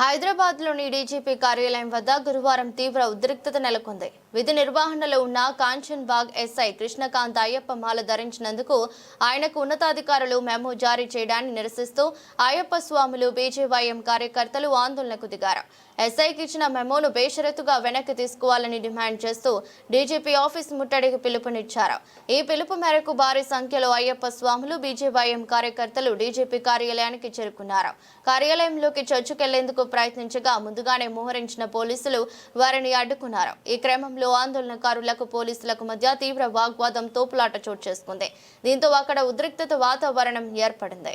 హైదరాబాద్లోని డీజీపీ కార్యాలయం వద్ద గురువారం తీవ్ర ఉద్రిక్తత నెలకొంది. విధి నిర్వహణలో ఉన్న కాంచన్ బాగ్ ఎస్ఐ కృష్ణకాంత్ అయ్యప్ప మాల ధరించినందుకు ఆయనకు ఉన్నతాధికారులు మెమో జారీ చేయడాన్ని నిరసిస్తూ అయ్యప్ప స్వాములు బీజేవైఎం కార్యకర్తలు ఆందోళనకు దిగారు. ఎస్ఐకి ఇచ్చిన మెమోను బేషరతుగా వెనక్కి తీసుకోవాలని డిమాండ్ చేస్తూ డీజీపీ ఆఫీస్ ముట్టడికి పిలుపునిచ్చారు. ఈ పిలుపు మేరకు భారీ సంఖ్యలో అయ్యప్ప స్వాములు బీజేవైఎం కార్యకర్తలు డీజీపీ కార్యాలయానికి చేరుకున్నారు. కార్యాలయంలోకి చొచ్చుకెళ్ళేందుకు ప్రయత్నించగా ముందుగానే మోహరించిన పోలీసులు వారిని అడ్డుకున్నారు. ఈ క్రమంలో ఆందోళనకారులకు పోలీసులకు మధ్య తీవ్ర వాగ్వాదం తోపులాట చోటు చేసుకుంది. దీంతో అక్కడ ఉద్రిక్తత వాతావరణం ఏర్పడింది.